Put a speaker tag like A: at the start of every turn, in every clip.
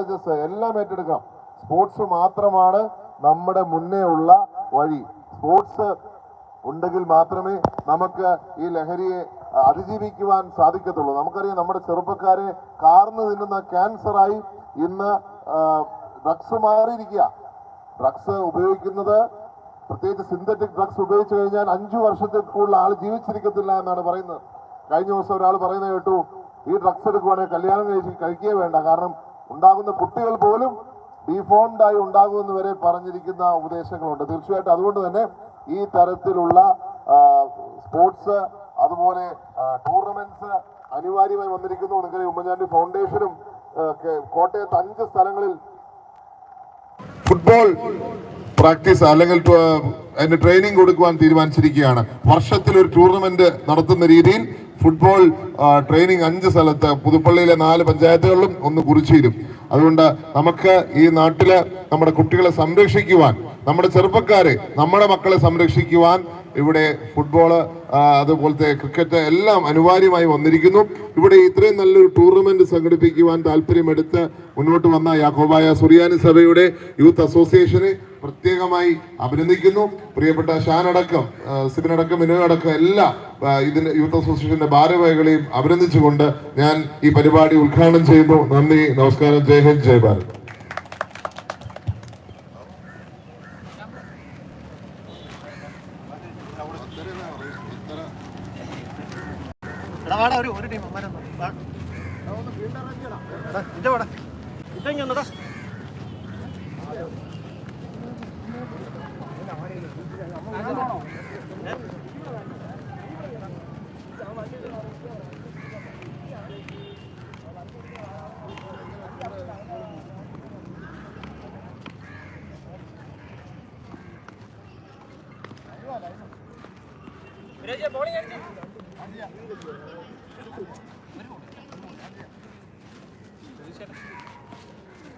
A: Colleges എല്ലാം ഏറ്റെടുക്കണം. Sports മാത്രമാണ് നമ്മുടെ മുന്നേ ഉള്ള വഴി. സ്പോർട്സ് ഉണ്ടെങ്കിൽ മാത്രമേ നമുക്ക് ഈ ലഹരിയെ അതിജീവിക്കുവാൻ സാധിക്കത്തുള്ളൂ. നമുക്കറിയാം നമ്മുടെ ചെറുപ്പക്കാരെ കാർന്നു തിന്നുന്ന ക്യാൻസറായി ഇന്ന് ഡ്രഗ്സ് മാറിയിരിക്കുക. ഡ്രഗ്സ് ഉപയോഗിക്കുന്നത് പ്രത്യേകിച്ച് സിന്തറ്റിക് ഡ്രഗ്സ് ഉപയോഗിച്ചു കഴിഞ്ഞാൽ അഞ്ചു വർഷത്തിൽ കൂടുതൽ ആൾ ജീവിച്ചിരിക്കത്തില്ല എന്നാണ് പറയുന്നത്. കഴിഞ്ഞ ദിവസം ഒരാൾ പറയുന്നത് കേട്ടു ഈ ഡ്രഗ്സ് എടുക്കുവാണെങ്കിൽ കല്യാണം കഴിച്ച് കഴിക്കുകയേ വേണ്ട. കാരണം ഉണ്ടാകുന്ന കുട്ടികൾ പോലും ഡിഫോംഡ് ആയി ഉണ്ടാകുമെന്ന് വരെ പറഞ്ഞിരിക്കുന്ന ഉപദേശങ്ങളുണ്ട്. തീർച്ചയായിട്ടും അതുകൊണ്ട് തന്നെ ഈ തരത്തിലുള്ള സ്പോർട്സ് അതുപോലെ ടൂർണമെന്റ്സ് അനിവാര്യമായി വന്നിരിക്കുന്നു. നിങ്ങളുടെ ഉമ്മൻചാണ്ടി ഫൗണ്ടേഷനും കോട്ടയത്ത് അഞ്ച് സ്ഥലങ്ങളിൽ ഫുട്ബോൾ പ്രാക്ടീസ് അല്ലെങ്കിൽ അതിന് ട്രെയിനിങ് കൊടുക്കുവാൻ തീരുമാനിച്ചിരിക്കുകയാണ്. വർഷത്തിൽ ഒരു ടൂർണമെന്റ് നടത്തുന്ന രീതിയിൽ ഫുട്ബോൾ ട്രെയിനിങ് അഞ്ച് സ്ഥലത്ത് പുതുപ്പള്ളിയിലെ നാല് പഞ്ചായത്തുകളിലും ഒന്ന് കുറിച്ചിരും. അതുകൊണ്ട് നമുക്ക് ഈ നാട്ടിലെ നമ്മുടെ കുട്ടികളെ സംരക്ഷിക്കുവാൻ നമ്മുടെ ചെറുപ്പക്കാരെ നമ്മുടെ മക്കളെ സംരക്ഷിക്കുവാൻ ഇവിടെ ഫുട്ബോൾ അതുപോലത്തെ ക്രിക്കറ്റ് എല്ലാം അനിവാര്യമായി വന്നിരിക്കുന്നു. ഇവിടെ ഇത്രയും നല്ലൊരു ടൂർണമെന്റ് സംഘടിപ്പിക്കുവാൻ താല്പര്യമെടുത്ത് മുന്നോട്ട് വന്ന യാക്കോബായ സുറിയാനി സഭയുടെ യൂത്ത് അസോസിയേഷനെ പ്രത്യേകമായി അഭിനന്ദിക്കുന്നു. പ്രിയപ്പെട്ട ഷാനടക്കം സിബിനടക്കം ആ, സിബിൻ അടക്കം വിനോദ് അടക്കം എല്ലാ ഇതിന്റെ യൂത്ത് അസോസിയേഷന്റെ ഭാരവാഹികളെയും അഭിനന്ദിച്ചുകൊണ്ട് ഞാൻ ഈ പരിപാടി ഉദ്ഘാടനം ചെയ്യുന്നു. നന്ദി നമസ്കാരം. ജയ് ഹിന്ദ് ജയ് ഭാരത്.
B: വാടാ ഒരു ഒരു ടീം അമ്മ ഇന്റെ വാടാ ഇതെങ്ങനെ ഒന്നടാ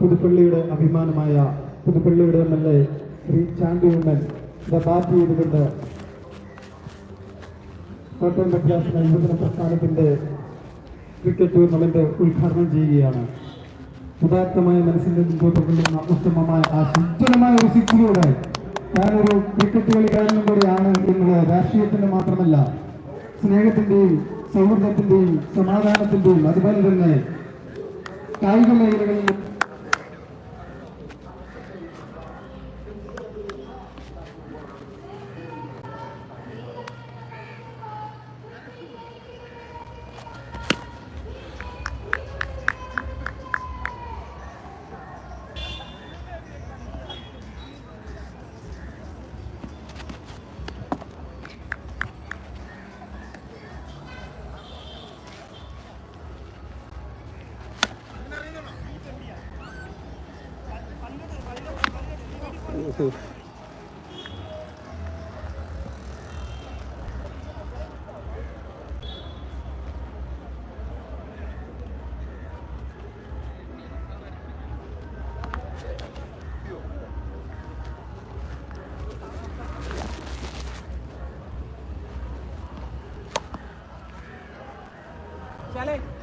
C: പുതുപ്പള്ളിയുടെ അഭിമാനമായ പുതുപ്പള്ളിയുടെ M L A Shri Chandy Oommen bat ചെയ്തുകൊണ്ട് കോട്ടയം പ്രഖ്യാപന യുവജന പ്രസ്ഥാനത്തിന്റെ ക്രിക്കറ്റ് ടൂർണമെന്റ് ഉദ്ഘാടനം ചെയ്യുകയാണ്. ഉദാത്തമായ മനസ്സിന്റെ മുമ്പോട്ട് കൊണ്ടുവന്ന ഉത്തമമായ ആ സുജ്ജനമായ ഒരു സിക്സിലൂടെ ഞാനൊരു ക്രിക്കറ്റ് കളിക്കാരനും കൂടിയാണ് എന്നുള്ളത് രാഷ്ട്രീയത്തിന്റെ മാത്രമല്ല സ്നേഹത്തിന്റെയും സൗഹൃദത്തിന്റെയും സമാധാനത്തിന്റെയും അതുപോലെ തന്നെ കായിക മേഖലകളിലും
B: คือ下来。